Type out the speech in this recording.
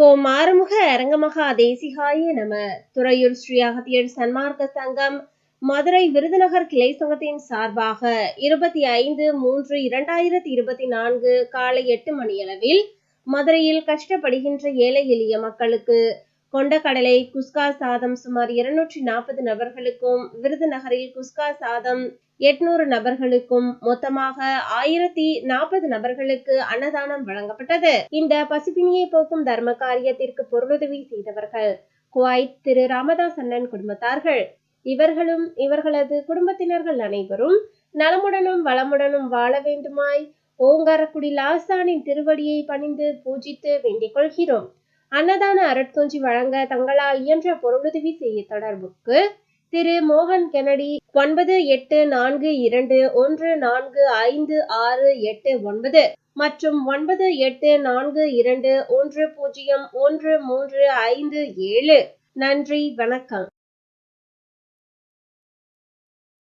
ஓம் ஆறுமுக அரங்கமகா தேசிகாய நம. துறையூர் ஸ்ரீ அகத்தியர் சன்மார்க்க சங்கம் மதுரை விருதுநகர் கிளை சங்கத்தின் சார்பாக இருபத்தி ஐந்து மூன்று இரண்டாயிரத்தி இருபத்தி நான்கு காலை எட்டு மணியளவில் மதுரையில் கஷ்டப்படுகின்ற ஏழை எளிய மக்களுக்கு கொண்டக்கடலை குஸ்கா சாதம் சுமார் இருநூற்றி நாற்பது நபர்களுக்கும் விருதுநகரில் குஸ்கா சாதம் எட்நூறு நபர்களுக்கும் மொத்தமாக ஆயிரத்தி நாற்பது நபர்களுக்கு அன்னதானம் வழங்கப்பட்டது. இந்த பசிப்பினியை போக்கும் தர்ம காரியத்திற்கு பொருளுதவி செய்தவர்கள் குவைத் திரு ராமதாஸ் அண்ணன் குடும்பத்தார்கள். இவர்களும் இவர்களது குடும்பத்தினர்கள் அனைவரும் நலமுடனும் வளமுடனும் வாழ வேண்டுமாய் ஓங்காரக்குடி லாசானின் திருவடியை பணிந்து பூஜித்து வேண்டிக் கொள்கிறோம். அன்னதான அருட்கொஞ்சி வழங்க தங்களால் இயன்ற பொருளுதவி செய்ய தொடர்புக்கு திரு மோகன் கெனடி ஒன்பது எட்டு நான்கு இரண்டு ஒன்று நான்கு ஐந்து ஆறு எட்டு ஒன்பது மற்றும் ஒன்பது எட்டு நான்கு இரண்டு ஒன்று பூஜ்ஜியம் ஒன்று மூன்று ஐந்து ஏழு. நன்றி வணக்கம்.